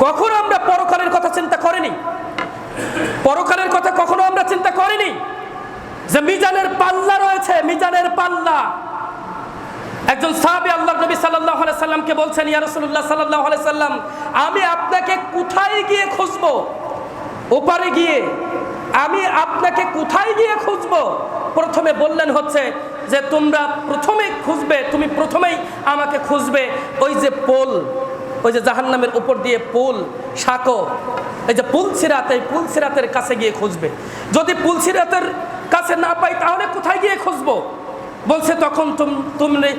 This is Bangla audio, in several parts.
কখনো আমরা পরকালের কথা চিন্তা করিনি। পরকালের কথা কখনো আমরা চিন্তা করিনি যে মিজানের পাল্লা রয়েছে, মিজানের পাল্লা। একজন সাহাবী আল্লাহ নবী আলাইহি সাল্লামকে বলছেন, ইয়া রাসূলুল্লাহ সাল্লাল্লাহু আলাইহি সাল্লাম, আমি আপনাকে কোথায় গিয়ে খুঁজবো? ওপারে গিয়ে। আমি আপনাকে কোথায় গিয়ে খুঁজবো? প্রথমে বললেন হচ্ছে যে, তোমরা প্রথমে খুঁজবে, তুমি প্রথমেই আমাকে খুঁজবে। ওই যে পোল ওই যে জাহান্নামের উপর দিয়ে পুল, সাঁকো, এই যে পুল সিরাত, এই পুল সিরাতের কাছে গিয়ে খুঁজবে। যদি পুল সিরাতের কাছে না পাই, তাহলে কোথায় গিয়ে খুঁজবো? বলছে, তখন তুমি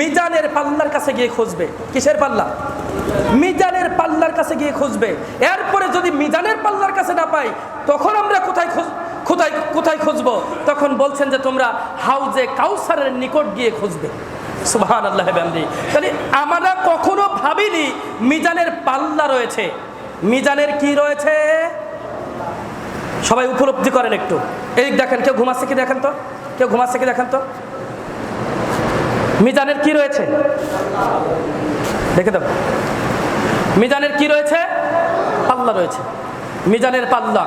মিজানের পাল্লার কাছে গিয়ে খুঁজবে। কিসের পাল্লা? মিজানের পাল্লার কাছে গিয়ে খুঁজবে। এরপরে যদি মিজানের পাল্লার কাছে না পাই, তখন আমরা কোথায় খুঁজ, কোথায় কোথায় খুঁজবো? তখন বলছেন যে, তোমরা হাউজে কাউসারের নিকট গিয়ে খুঁজবে। সুবহান আল্লাহ তাহলে আমরা কখনো মিজানের পাল্লা রয়েছে। মিজানের কি রয়েছে? সবাই উপলব্ধি করেন একটু। এই দেখেন, কেউ ঘুমাচ্ছে কি দেখেন তো? কেউ ঘুমাচ্ছে কি দেখেন তো? মিজানের কি রয়েছে? দেখে দেব মিজানের কি রয়েছে? পাল্লা রয়েছে। মিজানের পাল্লা।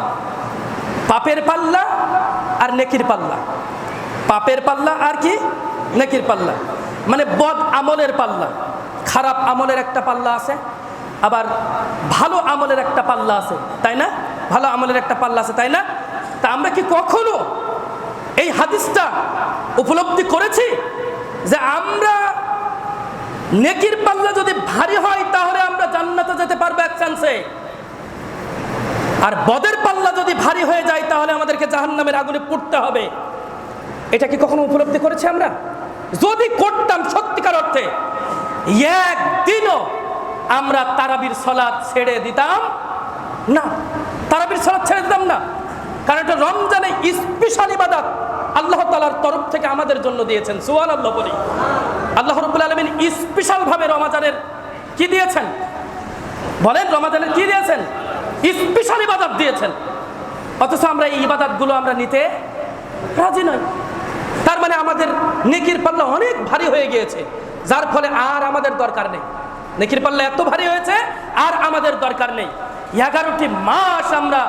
পাপের পাল্লা আর নেকির পাল্লা। পাপের পাল্লা আর কি? নেকির পাল্লা। মানে বদ আমলের পাল্লা। খারাপ আমলের একটা পাল্লা আছে। আবার ভালো আমলের একটা পাল্লা আছে, তাই না? ভালো আমলের একটা পাল্লা আছে, তাই না? তা আমরা কি কখনো এই হাদিসটা উপলব্ধি করেছি যে আমরা নেকির পাল্লা যদি ভারী হয় তাহলে আমরা জান্নাতে যেতে পারব এক চান্সে আর বদের পাল্লা যদি ভারী হয়ে যায় তাহলে আমাদেরকে জাহান্নামের আগুনে পড়তে হবে। এটা কি কখনো উপলব্ধি করেছি আমরা? যদি করতাম সত্যিকার অর্থে, একদিনও আমরা তারাবির সলাদ ছেড়ে দিতাম না। তারাবির সলাদ ছেড়ে দিতাম না। কারণ এটা রমজানে স্পেশাল ইবাদত। আল্লাহ তালার তরফ থেকে আমাদের জন্য দিয়েছেন। সুয়ান আল্লাহ বলি। আল্লাহ রব্বুল আলমিন স্পেশাল ভাবে রমাজানের কি দিয়েছেন? বলেন, রমাজানের কি দিয়েছেন? স্পেশাল ইবাদত দিয়েছেন। অথচ আমরা এই ইবাদতগুলো আমরা নিতে রাজি নয় তার মানে আমাদের নেকির পাল্লা অনেক ভারী হয়ে গিয়েছে। যার ফলে আর আমাদের দরকার নেই। নেকির পাল্লা এত ভারী হয়েছে, আর আমাদের দরকার নেই। এগারোটি মাস আমরা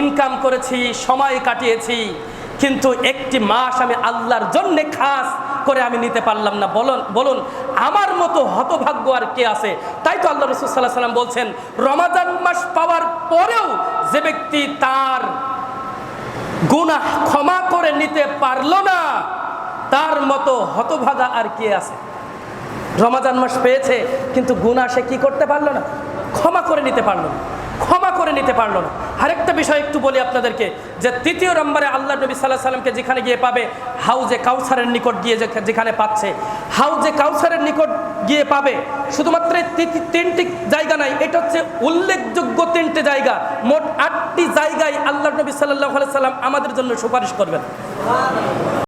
ইনকাম করেছি, সময় কাটিয়েছি, কিন্তু একটি মাস আমি আল্লাহর জন্য খাস করে আমি নিতে পারলাম না। বলুন বলুন, আমার মতো হতভাগ্য আর কে আছে? তাই তো আল্লাহ রসুল সাল্লাহ সাল্লাম বলছেন, রমাজান মাস পাওয়ার পরেও যে ব্যক্তি তার গুনাহ ক্ষমা করে নিতে পারল না, তার মতো হতভাগা আর কে আছে? রমাজান মাস পেয়েছে, কিন্তু গুনাহ সে কী করতে পারল না? ক্ষমা করে নিতে পারল না। ক্ষমা করে নিতে পারল না। আরেকটা বিষয় একটু বলি আপনাদেরকে, যে তৃতীয় নম্বরে আল্লাহ নবী সাল্লাহ সাল্লামকে যেখানে গিয়ে পাবে, হাউজে কাউসারের নিকট গিয়ে যেখানে পাচ্ছে, হাউজে কাউসারের নিকট গিয়ে পাবে, শুধুমাত্র তিনটি জায়গা নাই, এটা হচ্ছে উল্লেখযোগ্য তিনটি জায়গা। মোট আটটি জায়গায় আল্লাহ নবী সাল্লাহ সাল্লাম আমাদের জন্য সুপারিশ করবেন।